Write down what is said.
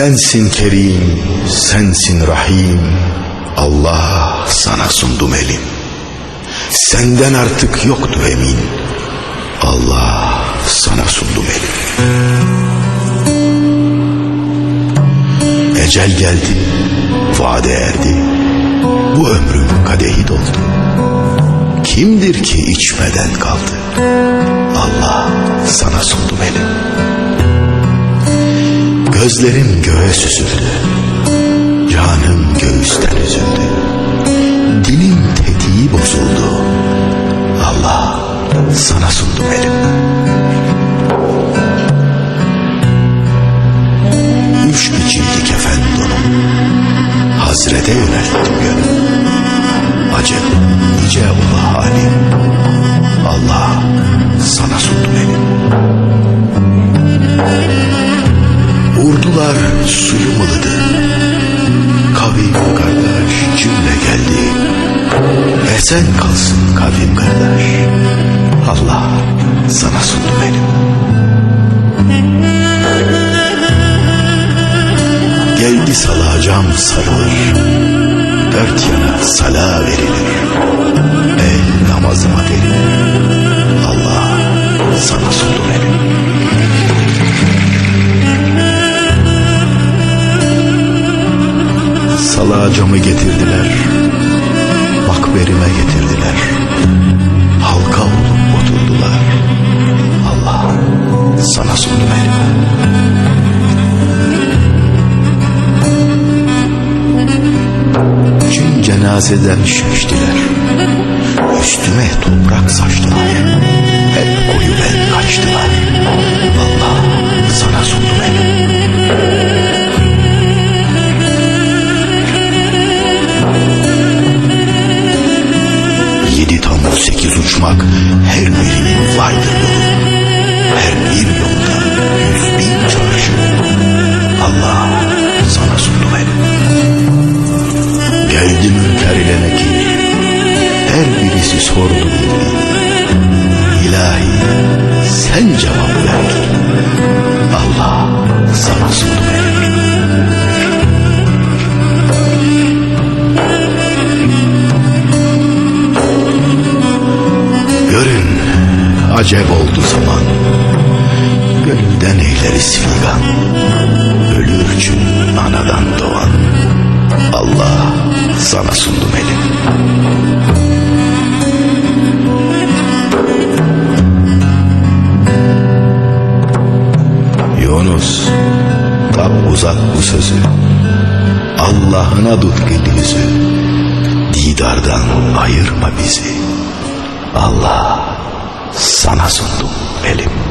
Sensin Kerim, sensin Rahim. Allah sana sundum elim. Senden artık yoktu emin. Allah sana sundum elim. Ecel geldi, vade erdi. Bu ömrüm kadehi doldu. Kimdir ki içmeden kaldı? Allah sana sundum elim. Gözlerim göğe süzüldü. Canım göğüsten Vurdular suyum ılıdı. Kavim kardeş cümle geldi. Esen kalsın kavim kardeş. Allah sana sundum elim. Geldi salacağım sarılır. Dört yana sala verilir. El namazıma verilir. Salacamı getirdiler. Makberime getirdiler. Halka olup oturdular. Allah sana sundum elimi. Cin cenazeden şaştılar. Üstüme toprak saçtılar. Hep koyu ben kaçtılar. Geldi münker ile nekir. Her birisi sordu. İlahi sen cevap ver. Allah sana elim. Görün acep oldu zaman Gönülden eyleriz figan Ölür için anadan sana sundum elim Yunus tak uzak bu sözü. Allah'ına tut yüzü Didardan ayırma bizi. Allah sana sundum elim